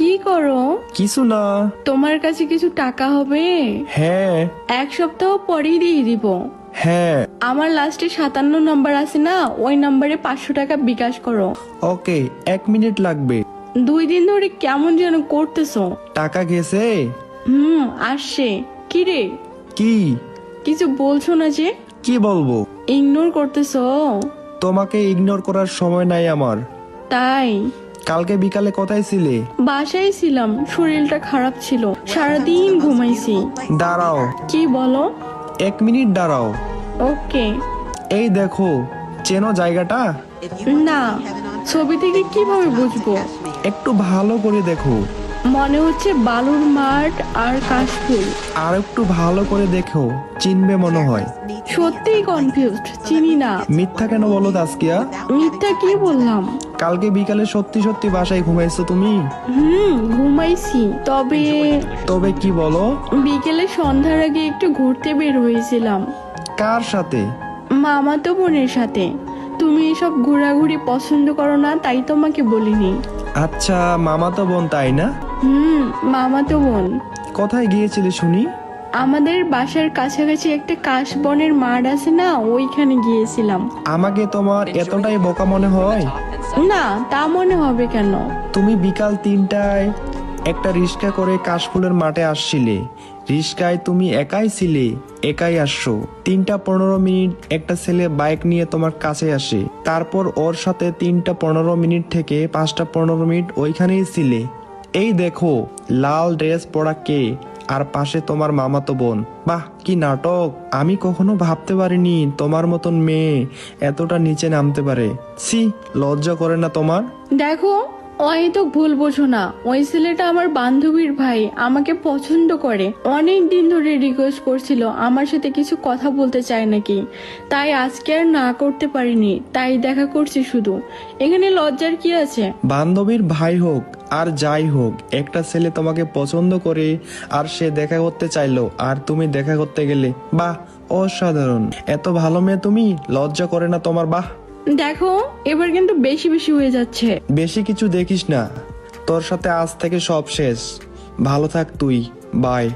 কি করো? কিছু না। তোমার কাছে কিছু টাকা হবে? হ্যাঁ। এক সপ্তাহ পরেই দিয়ে দিব। হ্যাঁ। আমার লাস্টে সাতান্ন নাম্বার আছে না ওই নাম্বারে পাঁচশো টাকা বিকাশ করো। ওকে এক মিনিট লাগবে। দুই দিন ধরে কেমন যেন করতেছো। টাকা গেছে? হুম আসছে। কি রে? কি? কিছু বলছো না যে? কি বলব? ইগনোর করতেছো? তোমাকে ইগনোর করার সময় নাই আমার। তাই? কালকে বিকালে কোথায় ছিলে? বাসায় ছিলাম শরীরটা খারাপ ছিল। সারাদিন ঘুমাইছি। দাঁড়াও। কি বলো? এক মিনিট দাঁড়াও। ওকে। এই দেখো চেনো জায়গাটা? না ছবি থেকে কীভাবে বুঝব? একটু ভালো করে দেখো। মনে হচ্ছে বালুর মাঠ আর কাশফুল। আর একটু ভালো করে দেখো চিনবে মনে হয়। সত্যিই কনফিউজড চিনি না। মিথ্যা কেন বলো তাস্কিয়া? মিথ্যা কি বললাম? কালকে বিকালে সত্যি সত্যি বাসায় ঘুমাইছো তুমি? হুম ঘুমাইছি। তবে তবে কি বলো? বিকেলে সন্ধ্যার আগে একটু ঘুরতে বের হয়েছিলাম। কার সাথে? মামাতো বোনের সাথে। তুমি এসব ঘোরাঘুরি পছন্দ করো না তাই তোমাকে বলিনি। আচ্ছা মামা তো বোন তাই না? হুম মামাতো বোন। কোথায় গিয়েছিলে শুনি? আমাদের বাসার কাছাকাছি একটা কাশবনের মাঠ আছে না ওইখানে গিয়েছিলাম। আমাকে তোমার এতটাই বোকা মনে হয়। না, তা মনে হবে কেন? তুমি বিকাল তিনটায় একটা রিক্সা করে কাশফুলের মাঠে আসছিলে। রিক্সায় তুমি একাই ছিলে, একাই আসছো। তিনটা পনেরো মিনিট একটা ছেলে বাইক নিয়ে তোমার কাছে আসে। তারপর ওর সাথে তিনটা পনেরো মিনিট থেকে পাঁচটা পনেরো মিনিট ওইখানেই ছিলে। এই দেখো, লাল ড্রেস পরা কে? আর পাশে তোমার মামাতো বোন। বাহ, কি নাটক। আমি কখনো ভাবতে পারিনি তোমার মতন মেয়ে এতটা নিচে নামতে পারে। সি লজ্জা করে না তোমার? দেখো তো ভুল বোঝো না, ওই ছেলেটা আমার বান্ধবীর ভাই, আমাকে পছন্দ করে। অনেক দিন ধরে রিকোয়েস্ট করছিল, আমার সাথে কিছু কথা বলতে চায় নাকি। তাই আজকে আর না করতে পারিনি, তাই দেখা করছি শুধু। এখানে লজ্জার কি আছে? বান্ধবীর ভাই হোক আর যাই হোক, একটা ছেলে তোমাকে পছন্দ করে আর সে দেখা করতে চাইলো, আর তুমি দেখা করতে গেলে, বাহ, অসাধারণ। এত ভালো মেয়ে তুমি, লজ্জা করে না তোমার, বাহ। দেখো, এবার কিন্তু বেশি বেশি হয়ে যাচ্ছে। বেশি কিছু দেখিস না। তোর সাথে আজ থেকে সব শেষ। ভালো থাক তুই। বাই